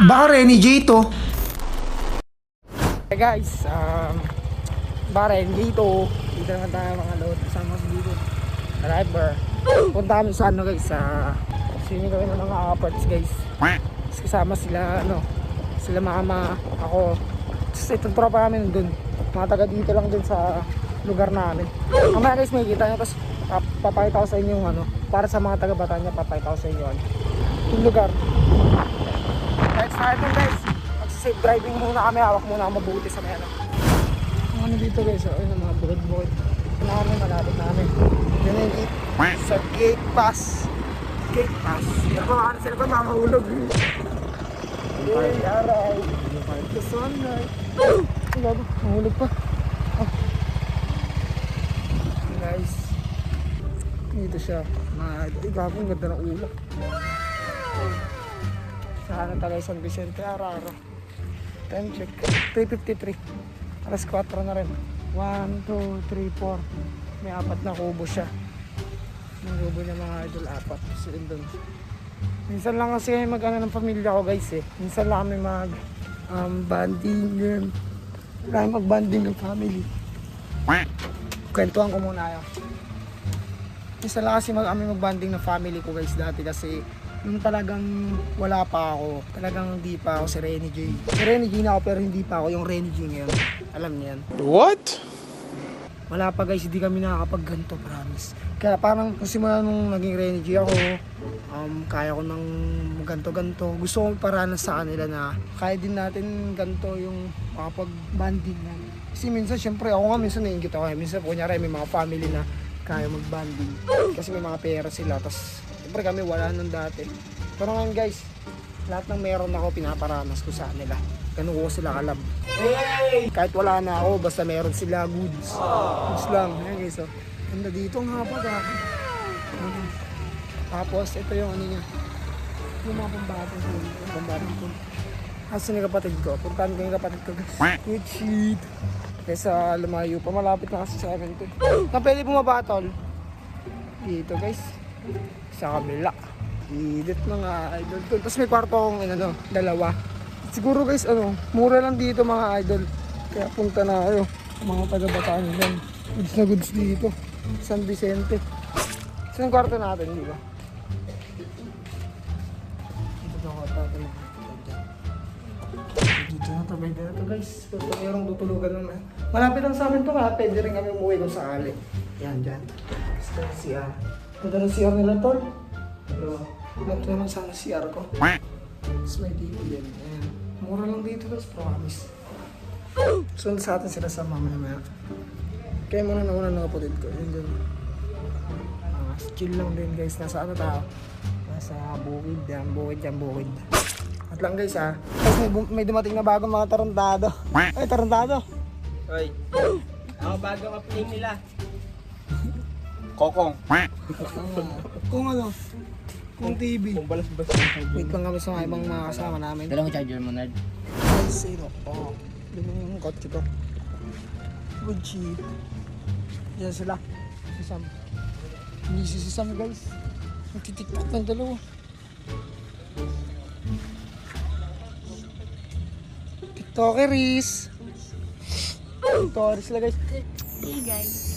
Baka Renny J to. Hey guys, um, Baren, dito. Dito naman tayo mga load. Kasama ko dito. Driver. Punta kami sa ano guys, sa swimming kami ng mga aparts guys. Tapos kasama sila, ano, sila mama, ako. Tapos itong tropa namin dun. Mga taga dito lang dun sa lugar namin. Mamaya guys, may kita nyo. Tapos pap- papakita ko sa inyo yung ano, para sa mga taga Batanya, papakita ko sa inyo ano, yung lugar. Na guys. Mag-safe driving muna kami, hawak muna ako mabuti sa ano. Ang ano dito guys, oh, ayun ang mga bukid-bukid. Ito na kami, malapit na kami. Yun na yung gate. Sa gate pass. Gate pass. Yan pa mga sila pa mamahulog. Yay, aray. The sunlight. Ang gago, mahulog pa. Oh. Guys. Dito siya. Mga, ang ganda ng ulap. Sa ano tayo San Vicente Araro. Time check. 3.53. Alas 4 na rin. 1, 2, 3, 4. May apat na kubo siya. Yung kubo niya mga idol, apat. Sila doon. Minsan lang kasi kami mag ano ng pamilya ko guys eh. Minsan lang kami mag um, banding. Um, kami mag banding ng family. Kwentuhan ko muna yun. Minsan lang kasi mag kami mag banding ng family ko guys dati kasi nung talagang wala pa ako, talagang hindi pa ako si Renny J. Si Renny J na ako pero hindi pa ako yung Renny J ngayon. Alam niyan. What? Wala pa guys, hindi kami nakakapag ganito, promise. Kaya parang kung simula nung naging Renny J ako, um, kaya ko ng ganto-ganto. Gusto ko paranas sa kanila na kaya din natin ganto yung makapag-banding na. Kasi minsan, syempre, ako nga minsan naiingit ako. Minsan, kunyari, may mga family na kaya mag-banding. Kasi may mga pera sila. Tapos, syempre kami wala nung dati. Pero ngayon guys, lahat ng meron ako, pinaparanas ko sa kanila. Ganun ko sila kalab. Kahit wala na ako, basta meron sila goods. Goods lang. Ayan guys, oh. Ganda dito ang hapag. Mhm. Tapos, ito yung ano niya. Yung mga pambatong pool. Yung pambatong pool. Asa ni kapatid ko? Puntahan ko yung kapatid ko guys. Good shit. Kesa lumayo pa, malapit na kasi sa amin to. Na pwede bumabatol. Dito guys. Sa kabila. Idit mga idol. Tapos may kwarto akong ano, dalawa. Siguro guys, ano, mura lang dito mga idol. Kaya punta na kayo. Mga taga-bataan lang. Goods na goods dito. San Vicente. Saan kwarto natin, di ba? Dito sa kwarto natin. Dito na pwede na to guys. Ito mayroong tutulugan naman. Malapit lang sa amin to kaya pwede rin kami umuwi kung sakali. Yan, dyan. Gusto ng Ito na CR nila tol. Pero, ito naman sana CR ko. Tapos may. Ayan. Mura lang dito guys, promise. Sunod sa atin sila sa mama mamaya. Kaya muna na una ng kapatid ko. Yun dun. Ah, chill lang din guys. Nasa ano tao? Nasa bukid yan. Bukid yan, bukid. At lang guys ha. Tapos may, may dumating na bagong mga tarantado. Ay, tarantado. Hoy. Ako bago ka play nila. Kokong. Kung ano? Kung TV. Kung balas-bas Wait lang kami sa mga ibang mga kasama namin. Dalawang charger mo, Nerd. Ay, zero. Oh. Ganun yung kotse ko. Good shit. Yan sila. Si Sam. Hindi si Sam guys. Nagtitiktok ng dalawa. TikTokeries. TikTokeries sila guys. Hey guys.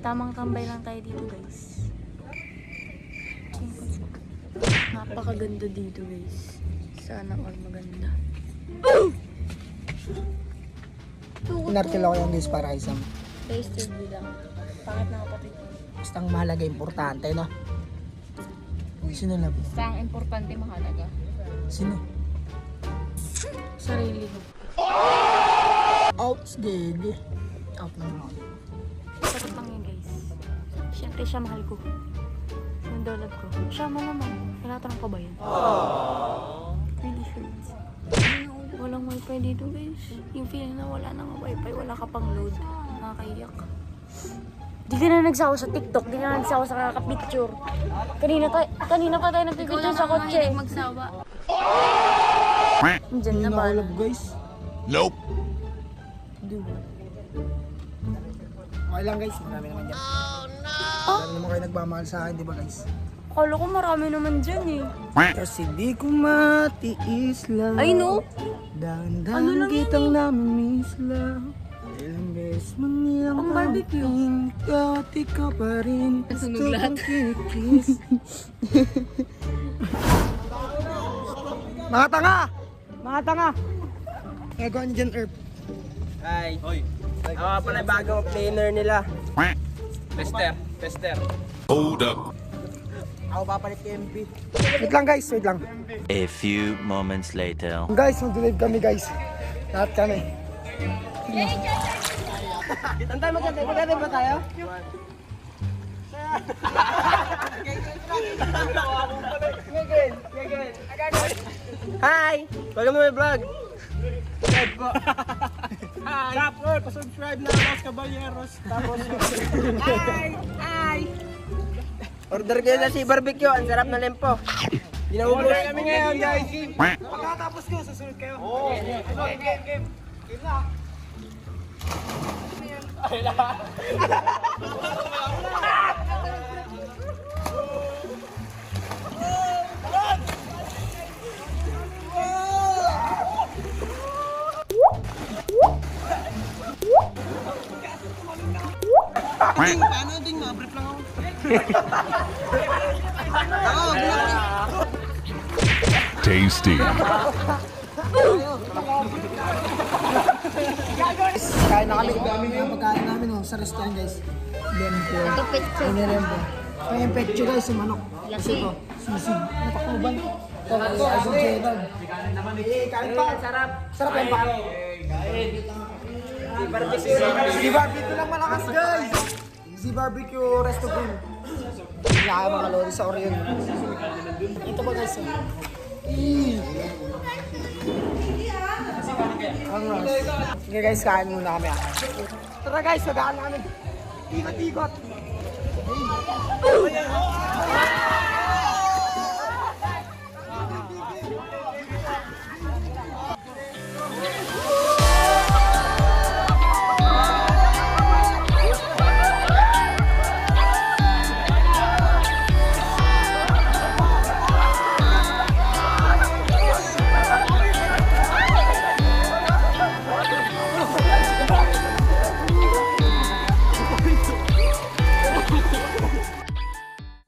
Tamang tambay lang tayo dito guys. Napakaganda dito guys. Sana all maganda. Inarkil ako yung guys para Sam. Tasted lang. Pangat na kapatid ko. Basta ang mahalaga, importante, no? Sino love? Basta ang importante mahalaga. Sino? Sarili ko. Outs, gege. Out na ako. Sarap guys. Siyempre siya mahal ko. Yung dolab ko. Siya malamang. Tinatanong ko ba yan? Really sure. Walang wifi dito guys. Yung feeling na wala nang wifi, wala ka pang load. Nakakaiyak. Di ka na nagsawa sa TikTok, di ka na nagsawa sa kakapicture. Kanina, tayo, kanina pa tayo nagpipicture sa kotse. magsawa. Diyan Hindi na ba? love, guys. Nope. Diba? Okay lang guys, marami naman dyan. Oh no! Marami naman kayo nagmamahal sa akin, di ba guys? Akala ko marami naman dyan eh. Kasi di ko matiis lang. Ay, no? Dahan-dahan Ano lang kitang namimiss lang. Ilang beses man nilang Ang barbecue. mabuting ka, di ka pa rin. Nasunog Gusto lahat. kong kinikiss. Mga tanga! Mga tanga! Nagawa niyo dyan, Erp. Ay. Hoy. Ako pala yung bagong cleaner nila. Tester. Tester. Hold up. Ako papalit kay MP. Wait lang guys, wait lang. A few moments later. Guys, mag-live kami guys. Lahat kami. Tantay maganda. Maganda ba tayo? Hi! Welcome to my vlog. Subscribe po. Hi! Tapos, pa-subscribe na Los Caballeros. Tapos, hi! Hi! Order kayo na si barbecue. Ang sarap na lempo. Ginaubos. Order kami ngayon, guys. Pagkatapos ko, susunod kayo. Oo. Game, game, game. Game na. Tasty. Kain na kami. Dami na yung pagkain namin oh, sa restaurant guys. Lempo. Ano lempo? Ito yung pecho guys, yung manok. Kasi ito, sisig. Nakakuban. Ito, asong cheddar. Eh, kain pa. Sarap. Sarap yan pa. Si barbecue lang malakas guys. Si barbecue resto grill. Kaya mga lodi sa Orion. Ito ba guys? Ang ras. Sige guys, kain muna kami ah. Tara guys, sagaan na kami. Ikot-ikot.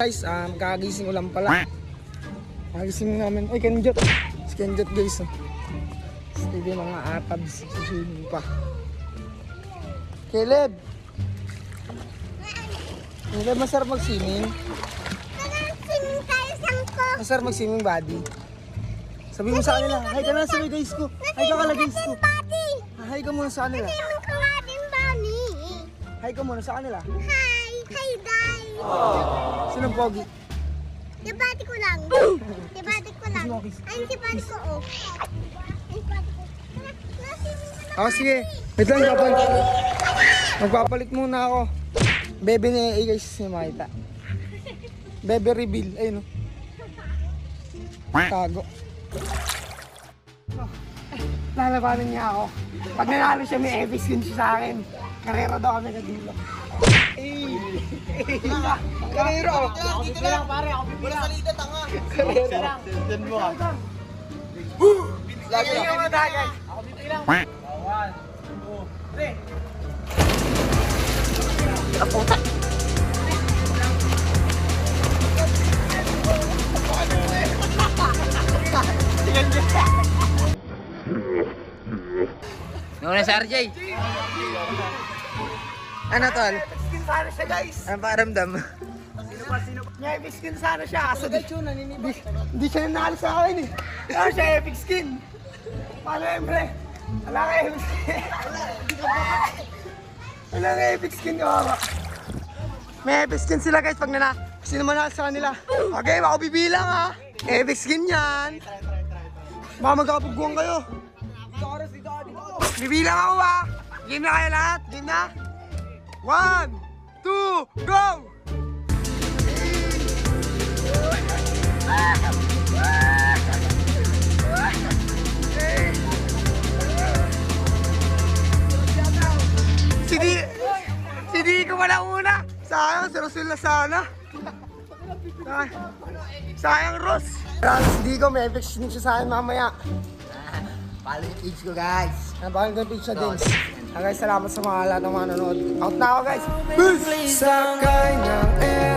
Guys, um, kakagising ko lang pala. Kakagising namin. Uy, Kenjot. Si Kenjot guys. Oh. Sige mga atabs. Susunin pa. Caleb! Caleb, masarap mag-swimming. Masarap mag-swimming, buddy. Sabi mo sa kanila, hi ka na sa guys ko. Hi ka kala guys ko. Hi ka muna sa kanila. Hi ka muna sa kanila. Hi! Guys! Sinong pogi? Ko lang. Sibati ko lang. Ay, sibati ko oh. Ay, sibati ko. Nasi Ako sige. Wait lang, Japan. Magpapalit muna ako. Bebe ni A guys, si makita. Bebe reveal. Ayun o. Tago. Oh. Lalabanan niya ako. Pag nanalo siya, may epic skin siya sa akin. Karera daw kami. Eh! Karera! Dito lang pare, ako pipila. Wala salita, tanga. Karera. Diyan mo ka. Lagi yung mga dagay. Ako pipila. Nuna sa RJ. Ano tol? Skin sana siya guys. Ano paramdam? May epic skin sana siya. Kaso di, di, di siya nanalo sa akin eh. Ano siya epic skin? Paano yun pre? Wala ka epic skin. Wala ka epic skin ka baba. May epic skin sila guys pag nana. Sino manalo sa kanila? Okay, ako bibilang ha. Epic skin yan. Baka magkapagbuhan kayo. Bibilang ako ha. Game na kayo lahat. Game na. One, two, go! Si Di... Si Di ko wala una. Sayang, si Rasul na sana. Sayang, Ross. Francis Digo, may FX din siya sa akin mamaya. Follow yung page ko guys. Nabakan ko yung pizza din. Ah, guys, salamat sa mga lahat ng mga nanonood. Out na ako, guys. Peace! Sakay ng